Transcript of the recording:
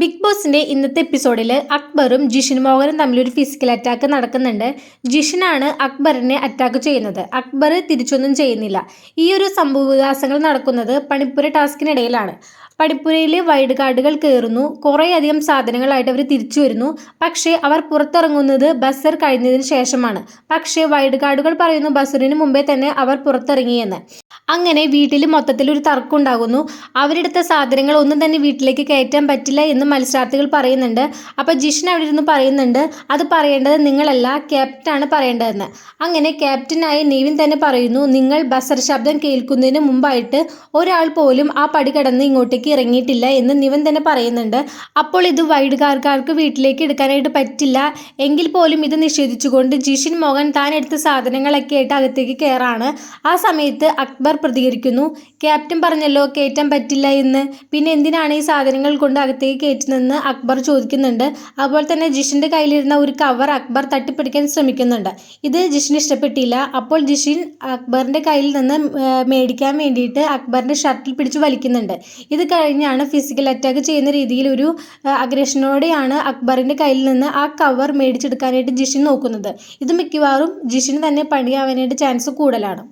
Big ബോസിന്റെ ഇന്നത്തെ എപ്പിസോഡിൽ അക്ബറും ജിഷിൻ മോഹനും തമ്മിൽ ഒരു ഫിസിക്കൽ അറ്റാക്ക് നടക്കുന്നുണ്ട്. ജിഷിനാണ് അക്ബറിനെ അറ്റാക്ക് ചെയ്യുന്നത്. അക്ബർ തിരിച്ചൊന്നും ചെയ്യുന്നില്ല. ഈ ഒരു സംഭവവികാസങ്ങൾ നടക്കുന്നത് പണിപ്പുര ടാസ്കിനിടയിലാണ് പണിപ്പുരയിൽ വൈഡ് കാർഡുകൾ കയറുന്നു കുറേയധികം സാധനങ്ങളായിട്ട് അവർ തിരിച്ചു വരുന്നു. പക്ഷേ അവർ പുറത്തിറങ്ങുന്നത് ബസർ കഴിഞ്ഞതിന് ശേഷമാണ്. പക്ഷേ വൈഡ് കാർഡുകൾ പറയുന്നു ബസറിന് മുമ്പേ തന്നെ അവർ പുറത്തിറങ്ങിയെന്ന്. അങ്ങനെ വീട്ടിൽ മൊത്തത്തിൽ ഒരു തർക്കം ഉണ്ടാകുന്നു അവരെടുത്ത സാധനങ്ങൾ ഒന്നും തന്നെ വീട്ടിലേക്ക് കയറ്റാൻ പറ്റില്ല എന്ന് മത്സരാർത്ഥികൾ പറയുന്നുണ്ട്. അപ്പോൾ ജിഷൻ അവിടെ ഇരുന്ന് പറയുന്നുണ്ട് അത് പറയേണ്ടത് നിങ്ങളല്ല ക്യാപ്റ്റനാണ് പറയേണ്ടതെന്ന്. അങ്ങനെ ക്യാപ്റ്റനായ നെവിൻ തന്നെ പറയുന്നു നിങ്ങൾ ബസർ ശബ്ദം കേൾക്കുന്നതിന് മുമ്പായിട്ട് ഒരാൾ പോലും ആ പടി കടന്ന് ഇങ്ങോട്ടേക്ക് ഇറങ്ങിയിട്ടില്ല എന്ന് നിവൻ തന്നെ പറയുന്നുണ്ട്. അപ്പോൾ ഇത് വൈഡുകാർക്കാർക്ക് വീട്ടിലേക്ക് എടുക്കാനായിട്ട് പറ്റില്ല. എങ്കിൽ പോലും ഇത് നിഷേധിച്ചുകൊണ്ട് ജിഷിൻ മോഹൻ താൻ എടുത്ത സാധനങ്ങളൊക്കെ ആയിട്ട് അകത്തേക്ക് കയറാണ്. ആ സമയത്ത് അക്ബർ പ്രതികരിക്കുന്നു. ക്യാപ്റ്റൻ പറഞ്ഞല്ലോ കയറ്റാൻ പറ്റില്ല എന്ന്. പിന്നെ എന്തിനാണ് ഈ സാധനങ്ങൾ കൊണ്ട് അകത്തേക്ക് കയറ്റുന്നതെന്ന് അക്ബർ ചോദിക്കുന്നുണ്ട്. അതുപോലെ തന്നെ ജിഷിന്റെ കയ്യിലിരുന്ന ഒരു കവർ അക്ബർ തട്ടിപ്പിടിക്കാൻ ശ്രമിക്കുന്നുണ്ട്. ഇത് ജിഷിന് ഇഷ്ടപ്പെട്ടില്ല. അപ്പോൾ ജിഷിൻ അക്ബറിന്റെ കയ്യിൽ നിന്ന് മേടിക്കാൻ വേണ്ടിയിട്ട് അക്ബറിന്റെ ഷർട്ടിൽ പിടിച്ച് വലിക്കുന്നുണ്ട്. ഇത് കഴിഞ്ഞാണ് ഫിസിക്കൽ അറ്റാക്ക് ചെയ്യുന്ന രീതിയിൽ ഒരു അഗ്രഷനോടെയാണ് അക്ബറിന്റെ കയ്യിൽ നിന്ന് ആ കവർ മേടിച്ചെടുക്കാനായിട്ട് ജിഷിൻ നോക്കുന്നത്. ഇത് മിക്കവാറും ജിഷിന് തന്നെ പണിയാവാനായിട്ട് ചാൻസ് കൂടുതലാണ്.